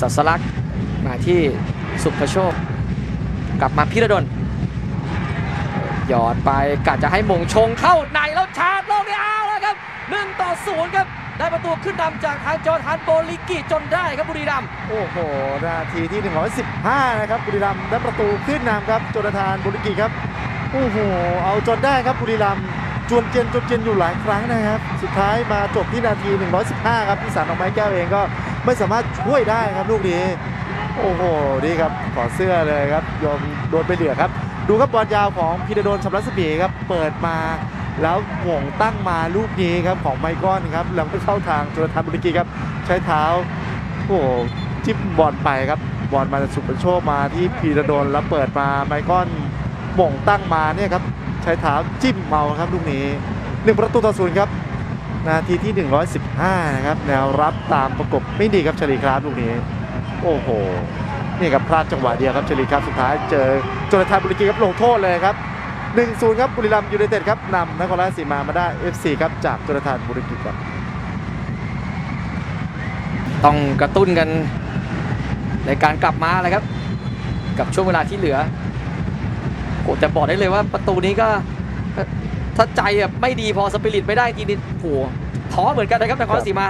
สัสลักษ์มาที่สุภโชค กลับมาพิรดลหยอดไปกะจะให้มงชงเข้าในแล้วชาร์จลงเนี่ยเอาแล้วครับ1ต่อ0ครับได้ประตูขึ้นนำจากทางจอร์แดนโบลิกิจนได้ครับบุรีรัมย์โอ้โห นาทีที่ 115 นะครับบุรีรัมย์ได้ประตูขึ้นนำครับโจนาธานบุริกิครับโอ้โหเอาจนได้ครับบุรีรัมย์จวนเจยนจวนเจยนอยู่หลายครั้งนะครับ สุดท้ายมาจบที่นาที 115 ครับที่สารออกไม้แก้วเองก็ ไม่สามารถช่วยได้ครับลูกนี้โอ้โหนี่ครับขอเสื้อเลยครับยอมโดนไปเหลือครับ ดูครับบอลยาวของพีระโดนชำรัศมีครับเปิดมาแล้วหม่งตั้งมาลูกนี้ครับของไมก้อนครับหลังไปเข้าทางจนาธานบุริกิครับใช้เท้าโอ้โหจิ้มบอลไปครับบอลมาสุปโชคมาที่พีระโดนแล้วเปิดมาไมคอนหม่งตั้งมาเนี่ยครับใช้เท้าจิ้มเมาครับลูกนี้หนึ่งประตูต่อศูนย์ครับ นาทีที่ 115 นะครับ แนวรับตามประกบไม่ดีครับชลีครับลูกนี้ โอ้โห นี่ครับพลาดจังหวะเดียวครับชลีครับสุดท้ายเจอจนาธานบุริกีครับลงโทษเลยครับ 1-0 ครับบุรีรัมย์ยูไนเต็ดครับนำนครราชสีมามาได้ FC ครับจากโจนาธานบุริกีครับ ต้องกระตุ้นกันในการกลับมาเลยครับ กับช่วงเวลาที่เหลือโอ้แต่บอกได้เลยว่าประตูนี้ก็ ถ้าถ้าใจแบบไม่ดีพอสปิริตไม่ได้จริงๆโอ้โหท้อเหมือนกันนะครับนครราชสีมา